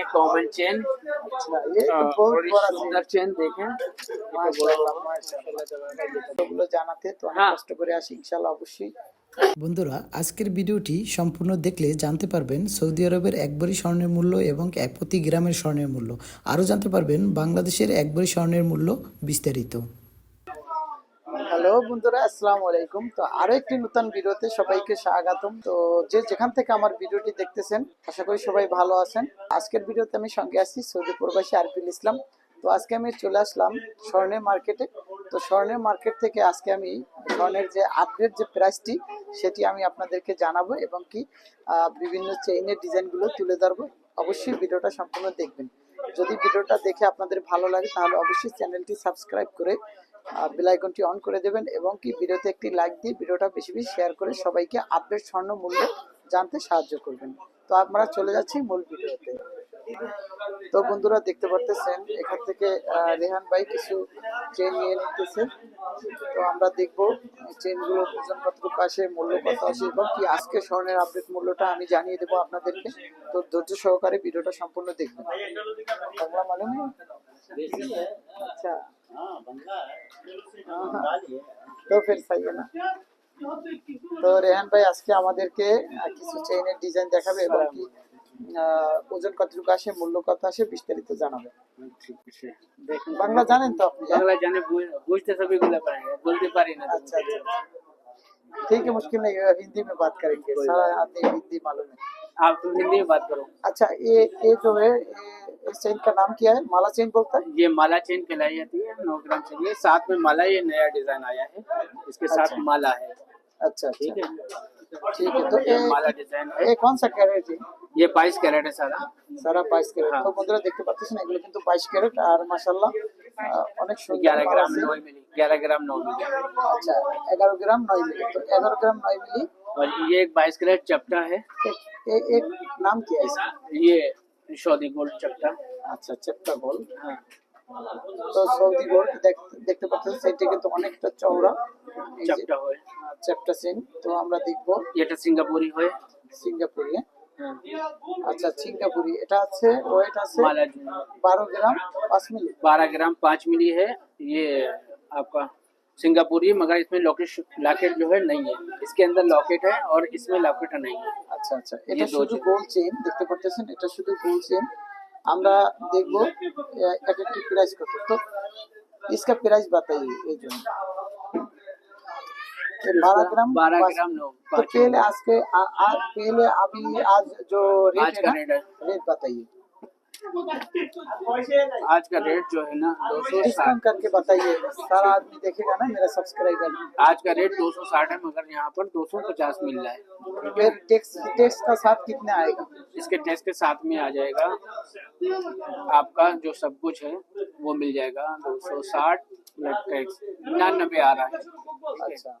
দেখেন common chain সুন্দর chain দেখেন। জানাতে করে আসি ইনশাল্লাহ অবশ্যই। বন্ধুরা আজকের ভিডিওটি সম্পূর্ণ দেখলে জানতে পারবেন সৌদি আরবের এক স্বর্ণের মূল্য এবং এক প্রতি গ্রামের স্বর্ণের মূল্য। আরও জানতে পারবেন বাংলাদেশের এক স্বর্ণের মূল্য বিস্তারিত। বন্ধুরা, আসসালামু আলাইকুম। তো আরও একটি নতুন ভিডিওতে সবাইকে স্বাগতম। তো যে যেখান থেকে আমার ভিডিওটি দেখতেছেন, আশা করি সবাই ভালো আছেন। আজকের ভিডিওতে আমি সঙ্গে আছি সৌদি প্রবাসী আরফিল ইসলাম। তো আজকে আমি চলে আসলাম স্বর্ণের মার্কেটে। তো স্বর্ণের মার্কেট থেকে আজকে আমি স্বর্ণের যে আপডেট যে প্রাইসটি সেটি আমি আপনাদেরকে জানাব এবং কি বিভিন্ন চেইনের ডিজাইনগুলো তুলে ধরবো। অবশ্যই ভিডিওটা সম্পূর্ণ দেখবেন। যদি ভিডিওটা দেখে আপনাদের ভালো লাগে, তাহলে অবশ্যই চ্যানেলটি সাবস্ক্রাইব করে বেল আইকনটি অন করে দেবেন এবং কি ভিডিওতে একটি লাইক দিয়ে ভিডিওটা বেশি বেশি শেয়ার করে সবাইকে আপডেট স্বর্ণ মূল্য জানতে সাহায্য করবেন। তো আমরা চলে যাচ্ছি মূল ভিডিওতে। তো বন্ধুরা দেখতে পারতেছেন, এখান থেকে রেহান ভাই কিছু চেন নিয়ে নিতেছে। তো আমরা দেখব চেনগুলো ওজন কতটুকু আসে, মূল্য কত আসে এবং কি আজকে স্বর্ণের আপডেট মূল্যটা আমি জানিয়ে দেবো আপনাদেরকে। তো ধৈর্য সহকারে ভিডিওটা সম্পূর্ণ দেখবেন। বাংলা মালুম है? अच्छा हाँ, हाँ। তো ফির সহি है ना তো রেহান ভাই আজকে আমাদেরকে আহ, কিছু চেইনের ডিজাইন দেখাবে এবং কি আহ, ওজন কতটুকু আসে মূল্য কত আসে বিস্তারিত জানাবে দেখুন বাংলা জানেন তো আপনি হ্যাঁ? বাংলা জানে বুঝ- বুঝতে সবই গুলো পারে বলতে পারি না अच्छा अच्छा ठीक है मुश्किल नहीं है हिंदी में बात करेंगे सारा आदमी हिंदी मालूम है आप तो हिंदी में बात करो अच्छा ये ये जो है ये इस चेन का नाम क्या है माला चेन बोलता है ये माला चेन कहलाई जाती है नौ ग्राम चाहिए साथ में माला ये नया डिजाइन आया है इसके साथ अच्छा। माला है अच्छा ठीक अच्छा है ठीक है तो ये ये माला डिजाइन है ये कौन सा कैरेट है ये बाईस कैरेट है सारा সারা বাইশ ক্যারেট হ্যাঁ। তো বন্ধুরা দেখতে পাচ্ছেন এগুলো কিন্তু বাইশ ক্যারেট আর মাসাল্লাহ অনেক সুন্দর ग्यारह মাল ग्राम আছে। नौ मिली ग्यारह ग्राम नौ मिली আচ্ছা এগারো গ্রাম নয় মিলি তো এগারো গ্রাম নয় মিলি और ये एक बाईस कैरेट चपटा है एक ए- एक नाम क्या है इसका? ये सौदी गोल्ड चपटा আচ্ছা চেপটা গোল हाँ তো সৌদি গোল্ড দেখতে পাচ্ছেন সেটি কিন্তু অনেকটা চওড়া এই যে, चपटा है আহ, চেপটা সিং তো আমরা দেখবো এটা সিঙ্গাপুরি হয় সিঙ্গাপুরি হ্যাঁ? আচ্ছা সিঙ্গাপুরি এটা আছে ওয়েট আছে माला বারো গ্রাম পাঁচ মিলি बारह ग्राम पाँच मिली है ये आपका सिंगापुरी मगर इसमें लॉकेट लॉकेट जो है नहीं है इसके अंदर लॉकेट है और इसमें लॉकेट नहीं है আচ্ছা আচ্ছা এটা দো শুধু চেন। গোল চেন দেখতে পাচ্ছেন এটা শুধু গোল চেন আমরা দেখবো আহ, এক একটি প্রাইস কত তো इसका प्राइस बताइए ये जो ये बारह ग्राम बारह पाँच- ग्राम नौ तो पाँच पहले आज के आ, आज पहले अभी आज जो रेट आज है का ना रेट है रेट बताइए आज का रेट जो है ना दो सौ साठ। करके बताइए सारा आदमी देखेगा ना मेरा सब्सक्राइबर आज का रेट दो सौ साठ है मगर यहाँ पर दो सौ पचास मिल रहा है। फिर टैक्स टैक्स का साथ कितने आएगा? इसके टेस्ट के साथ में आ जाएगा। आपका जो सब कुछ है वो मिल जाएगा दो सौ साठ टैक्स निन्यानबे आ रहा है? अच्छा।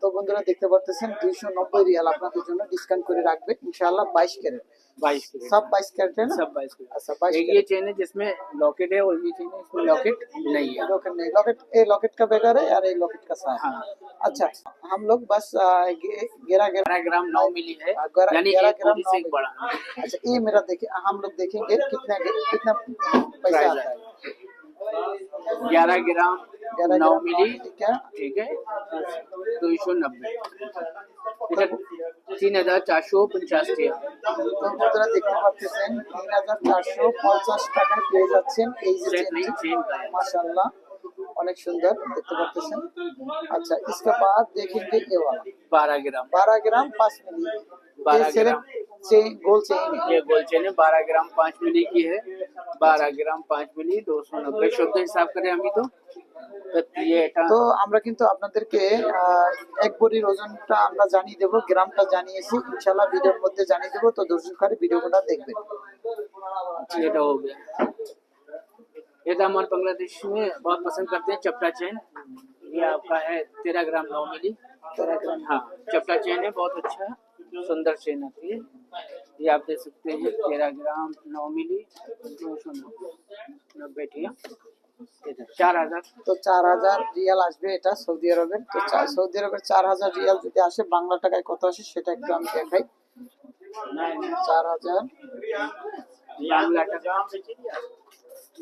তো বন্ধুরা দেখতে পারতেছেন দুইশো নব্বই রিয়াল আপনাদের জন্য ডিসকাউন্ট করে রাখবে ইনশাআল্লাহ বাইশ ক্যারেট। बाईस सब बाईस कैरेट है ना सब बाईस अच्छा बाईस एक ये चेन है जिसमें लॉकेट है और ये चेन है इसमें लॉकेट नहीं है लॉकेट नहीं लॉकेट ये लॉकेट का बेकार है यार ये लॉकेट का सा हाँ। अच्छा हम लोग बस ग्यारह ग्यारह ग्राम नौ मिली है ग्यारह ग्राम से एक बड़ा। अच्छा ये मेरा देखिए हम लोग देखेंगे कितना कितना पैसा आता है। है ग्यारह ग्राम ग्यारह नौ ग्राम मिली क्या ठीक है दो सौ नब्बे এটা তিন হাজার চারশো পঞ্চাশটি তো বন্ধুরা দেখতে পাচ্ছেন তিন হাজার চারশো পঞ্চাশ টাকায় পেয়ে যাচ্ছেন এই যে सेट नहीं চেনটি चेन का है माशाल्लाह অনেক সুন্দর দেখতে পাচ্ছেন अच्छा इसके बाद देखेंगे ये वाला बारह ग्राम बारह ग्राम पाँच मिली बारह ये सिर्फ ग्राम। चेन गोल चेन है ये गोल चेन है बारह ग्राम पाँच मिली की है बारह ग्राम पाँच मिली दो सौ नब्बे शुद्ध हिसाब करें अभी तो तो ये এটা তো আমরা কিন্তু আপনাদেরকে আহ, এক বড়ির ওজনটা আমরা জানিয়ে দেবো গ্রামটা জানিয়েছি ইনশাল্লাহ ভিডিওর মধ্যে জানিয়ে দেবো তো দর্শক করে ভিডিওগুলো দেখবেন ये तो हो गया ये तो हमारे बांग्लादेश में बहुत पसंद करते हैं चपटा चेन ये आपका है तेरह ग्राम नौ मिली तेरह ग्राम हाँ चपटा चेन है बहुत अच्छा सुंदर चेन आती है ये आप दे सकते हैं तेरह ग्राम नौ मिली दो सौ नब्बे ठीक है इधर चार हजार তো চার হাজার রিয়াল আসবে এটা সৌদি আরবের তো চা- সৌদি আরবের চার হাজার রিয়াল যদি আসে বাংলা টাকায় কত আসে সেটা একটু আমি দেখাই চার হাজার बांग्ला टका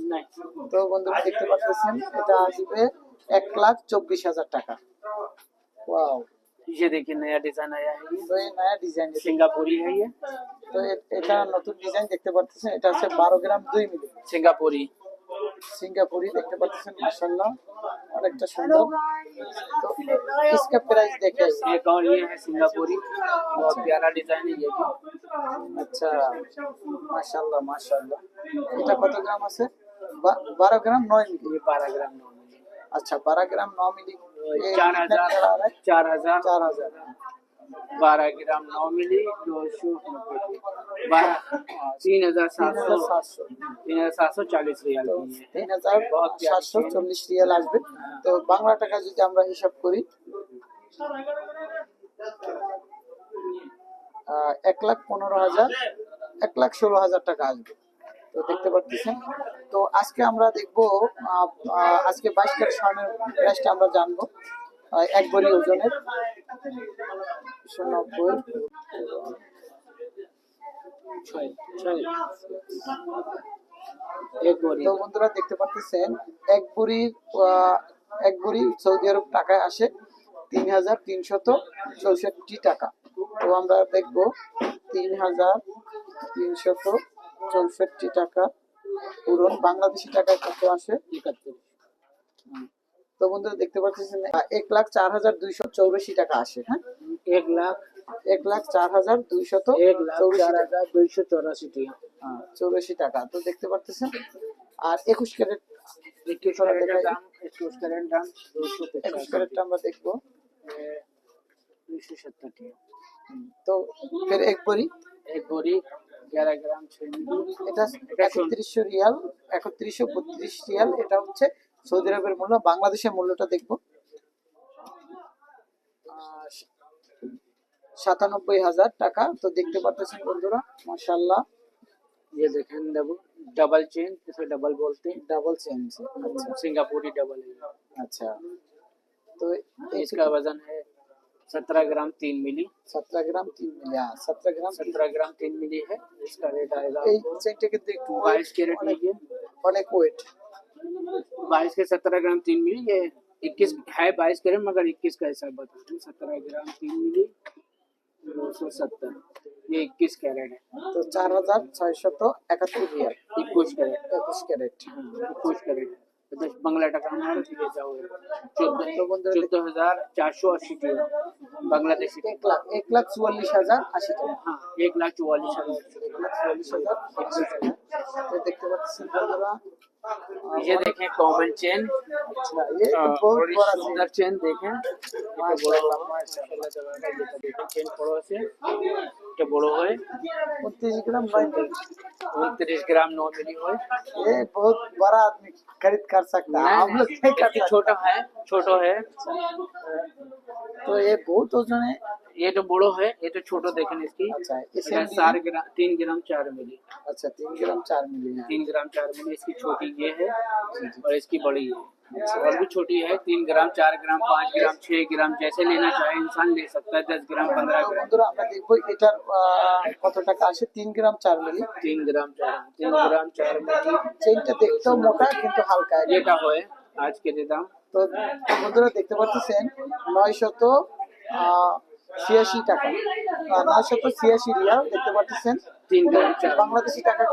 नहीं তো বন্ধুরা দেখতে পাচ্ছেন এটা আসবে এক লাখ চব্বিশ হাজার টাকা ওয়াও ये देखिए नया डिजाइन आया है ये তো এই নয়া ডিজাইন सिंगापुरी है ये তো এ- এটা নতুন ডিজাইন দেখতে পাচ্ছেন এটা হচ্ছে বারো গ্রাম দুই মিলি सिंगापुरी সিঙ্গাপুরি দেখতে পাচ্ছেন মাসাল্লাহ অনেকটা সুন্দর তো इसका प्राइस দেখে एक और ये है सिंगापुरी बहुत प्यारा डिजाइन है ये भी আচ্ছা মাশাআল্লাহ মাশাআল্লাহ এটা কত গ্রাম আছে বা- বারো গ্রাম নয় মিলি ये बारह ग्राम नौ मिली আচ্ছা বারো গ্রাম ন মিলি ये चार कितना हजार निकल आ रहा है? चार हजार चार हजार बारह ग्राम नौ मिली दो सौ नब्बे की। बारह तीन हजार तीन सात हजार सौ सात सौ तीन हजार सात सौ चालीस रियाल की है তিন হাজার সাতশো চল্লিশ রিয়াল আসবে তো বাংলা টাকা যদি আমরা হিসাব করি আহ, এক লাখ পনেরো হাজার এক লাখ ষোলো হাজার টাকা আসবে তো দেখতে পাচ্ছেন তো আজকে আমরা দেখব আজকে বাইশ ক্যারেট স্বর্ণের প্রাইসটা আমরা জানব এক বড়ি ওজনের নব্বই তো বন্ধুরা দেখতে পাচ্ছেন এক বুড়ি এক বুড়ি সৌদি আরব টাকায় আসে তিন হাজার তিনশত চৌষট্টি টাকা। তো আমরা দেখব তিন হাজার তিনশত চৌষট্টি টাকা। পূরণ বাংলাদেশি টাকায় কত আসে। একাত্তর তো বন্ধুরা দেখতে পাচ্ছেন এক লাখ চার হাজার দুইশো চৌরাশি টাকা আসে হ্যাঁ? এক লাখ এক লাখ চার হাজার দুইশত এক লাখ দুইশো চৌরাশি টাকা। হ্যাঁ, চৌরাশি টাকা। তো দেখতে পাচ্ছেন আর একুশ ক্যারেট একুশ ক্যারেট দাম একুশ ক্যারেট দাম একুশ ক্যারেটটা আমরা দেখব। হ্যাঁ, দুইশো সত্তর টাকা। তো ফের এক বড়ি এক বড়ি ग्यारह ग्राम छह मिली এটা এটা শোন। একত্রিশশো রিয়াল একত্রিশশো বত্রিশ রিয়াল এটা হচ্ছে সৌদি আরবের মূল্য বাংলাদেশের মূল্যটা দেখবো আহ, সাতানব্বই হাজার টাকা তো দেখতে পাচ্ছেন বন্ধুরা মাসাল্লাহ ये देखें डबल डबल चेन इसे डबल बोलते हैं ডাবল চেঞ্জ আচ্ছা सिंगापुरी डबल है আচ্ছা তো इसका वजन है सत्रह ग्राम तीन मिली। सत्रह ग्राम तीन मिली हाँ सत्रह ग्राम सत्रह ग्राम तीन मिली है इसका रेट आएगा। बाईस बाईस के सत्रह ग्राम तीन मिली ये इक्कीस है बाईस कैरेट मगर इक्कीस का हिसाब बता दें सत्रह ग्राम तीन मिली दो सौ सत्तर। ये इक्कीस कैरेट है। तो चार हज़ार छह सौ तो इक्कीस कैरेट इक्कीस कैरेट हाँ, इक्कीस कैरेट तो दस बंगला टका में ले जाओ चौदह तो बंदर- चौदह हजार चार सौ अस्सी की बांग्लादेशी এক লাখ এক লাখ চুয়াল্লিশ হাজার আশি টাকা हाँ एक लाख चौवालीस हजार এক লাখ চুয়াল্লিশ হাজার আশি টাকা তো দেখতে পাচ্ছেন বন্ধুরা ये देखें कॉमन चेन আচ্ছা ये तो बहुत बड़ी बड़ा सुंदर चेन देखें মাশাআল্লাহ চেন বড় আছে এটা বড় হয় उनतीस ग्राम भाई उनतीस ग्राम नौ मिली হয় ये बहुत बड़ा आदमी खरीद कर सकता है हम लोग नहीं कर इसकी सकते छोटा है छोटा है तो ये बहुत वजन है ये तो बड़ो है ये तो छोटा देखें इसकी अच्छा इसे इसका चार ग्राम तीन ग्राम चार मिली अच्छा तीन ग्राम चार मिली है तीन ग्राम चार मिली इसकी छोटी ये है और इसकी बड़ी है और भी छोटी है तीन ग्राम चार ग्राम पाँच ग्राम छह ग्राम जैसे लेना चाहे इंसान ले सकता है दस ग्राम पंद्रह ग्राम বন্ধুরা আমরা দেখবো এটার আহ, কত টাকা আসে তিন গ্রাম চার মিলি तीन ग्राम चार तीन ग्राम चार मिली চেনটা দেখতেও মোটা কিন্তু হালকা একদম। যেটা হয় আজকের দাম তো বন্ধুরা দেখতে পাচ্ছেন নয়শত আহ, ছিয়াশি টাকা আহ, নয়শত ছিয়াশি রিয়াল দেখতে পাচ্ছেন তিন গ্রাম চার বাংলাদেশি টাকা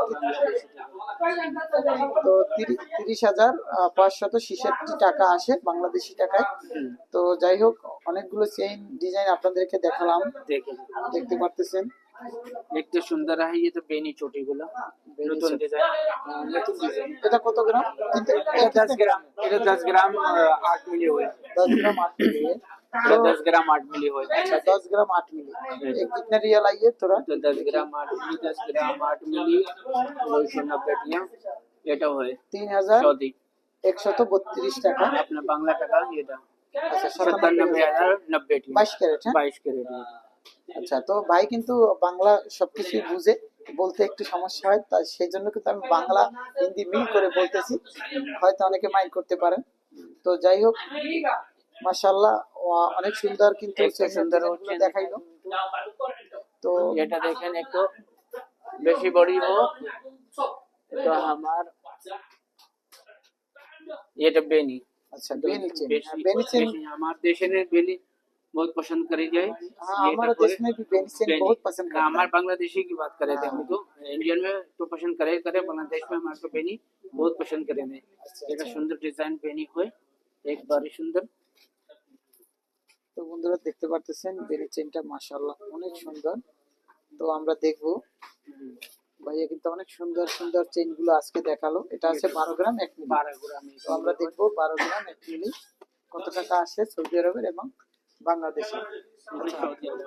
তো তিরি- তিরিশ হাজার আহ, পাঁচশত ছেষট্টি টাকা আসে বাংলাদেশি টাকায় হুম, তো যাই হোক অনেকগুলো চেইন ডিজাইন আপনাদেরকে দেখালাম দেখে দেখতে পারতেছেন দেখতে সুন্দর है ये तो बेनी चोटी बोला নতুন ডিজাইন নতুন ডিজাইন এটা কত গ্রাম কিন্তু এটা দশ গ্রাম এটা দশ গ্রাম আহ, আট মিলি হয় दस ग्राम आठ मिली है এটা দশ গ্রাম আট মিলি হয় अच्छा दस ग्राम आठ मिली ये कितने रियल आई है थोड़ा তো দশ গ্রাম আট মিলি দশ গ্রাম আট মিলি দুইশো নব্বই টিয়া এটা হয় तीन हजार চৌদি एक सौ तो बत्तीस टाका আপনার বাংলা টাকা এটা अच्छा সত্তানব্বই হাজার নব্বই টিয়া बाईस कैरेट है বাইশ ক্যারেট আচ্ছা তো ভাই কিন্তু বাংলা সবকিছুই বুঝে বলতে একটু সমস্যা হয় তাই সেই জন্য কিন্তু আমি বাংলা হিন্দি মিল করে বলতেছি হয়তো অনেকে মাইন্ড করতে পারেন তো যাই হোক মাশাল্লাহ অনেক সুন্দর কিন্তু একটা সুন্দর ডিজাইনগুলো হচ্ছে দেখাইলো তো এটা देखें एक तो बेशी बड़ी हो तो हमार ये तो बेनी আচ্ছা বেনি চেন बेशी बेनी चेन बेशी हमारे देश में बेनी बहुत पसंद करी जाए हाँ ये हमारे तो देश में भी बेनी चेन बेनी। बहुत पसंद करता है हमारे बांग्लादेशी की बात करे थे हम तो इंडियन में तो पसंद करे करे बांग्लादेश में हमारे को बेनी बहुत पसंद करे थे अच्छा, এটা अच्छा। সুন্দর ডিজাইন বেনি হয় একবারই সুন্দর তো বন্ধুরা দেখতে পারতেছেন বেনি চেনটা মাশাআল্লাহ অনেক সুন্দর। তো আমরা দেখব। ভাইয়া কিন্তু অনেক সুন্দর সুন্দর চেনগুলো আজকে দেখাল। এটা আছে বারো গ্রাম এক মিলি। বারো গ্রাম তো আমরা দেখব বারো গ্রাম এক মিলি কত টাকা আসে সৌদি আরবের এবং বাংলাদেশে। আচ্ছা,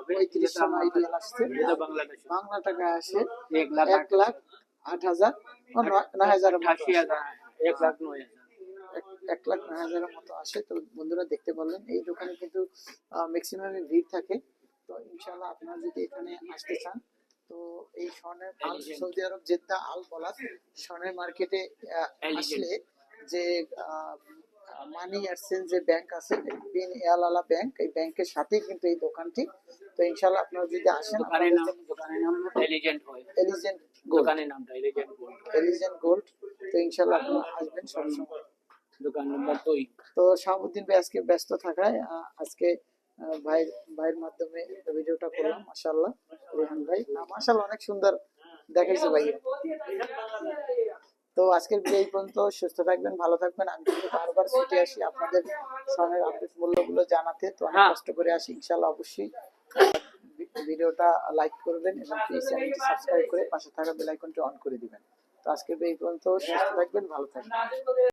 পঁয়ত্রিশশো আইডিয়াল আসছে। বাংলাদেশ। বাংলা টাকা আসে এক লাখ আট হাজার নয় হাজার এক লাখ নয় হাজার। এক- লাখ নয় হাজারের মতো আসে। তো বন্ধুরা দেখতে পারলেন এই দোকানে কিন্তু ম্যাক্সিমাম ভিড় থাকে। তো ইনশাল্লাহ আপনারা যদি এখানে আসতে চান তো এই স্বর্ণের আল সৌদি আরব জেদ্দা আল বলাস স্বর্ণের মার্কেটে. আসলে যে মানি এক্সচেঞ্জ যে ব্যাংক আছে বিন এয়ালালা ব্যাংক এই ব্যাংকের সাথেই কিন্তু এই দোকানটি। তো ইনশাল্লাহ আপনারা যদি আসেন দোকানের নাম দোকানের নাম এলিজেন্ট হয় এলিজেন্ট গোল্ড দোকানের নামটা এলিজেন্ট গোল্ড এলিজেন্ট গোল্ড তো ইনশাল্লাহ আপনারা আসবেন সবসময় দোকান নম্বর দুই। তো শাহাবুদ্দিন ভাই আজকে ব্যস্ত থাকায় আজকে ভাই ভাইয়ের মাধ্যমে ভিডিওটা করলাম মাশাল্লাহ রেহান ভাই। না অনেক সুন্দর দেখাইছে ভাই। তো আজকের ভিডিও এই পর্যন্ত সুস্থ থাকবেন ভালো থাকবেন। আমি কিন্তু বারবার ছুটে আসি আপনাদের স্বর্ণের আপডেট মূল্যগুলো জানাতে তো অনেক হ্যাঁ। কষ্ট করে আসি ইনশাল্লাহ অবশ্যই ভিডিওটা লাইক করবেন এবং প্লিজ চ্যানেলটি সাবস্ক্রাইব করে পাশে থাকা বেল আইকনটি অন করে দিবেন। তো আজকের এই পর্যন্ত সুস্থ থাকবেন ভালো থাকবেন।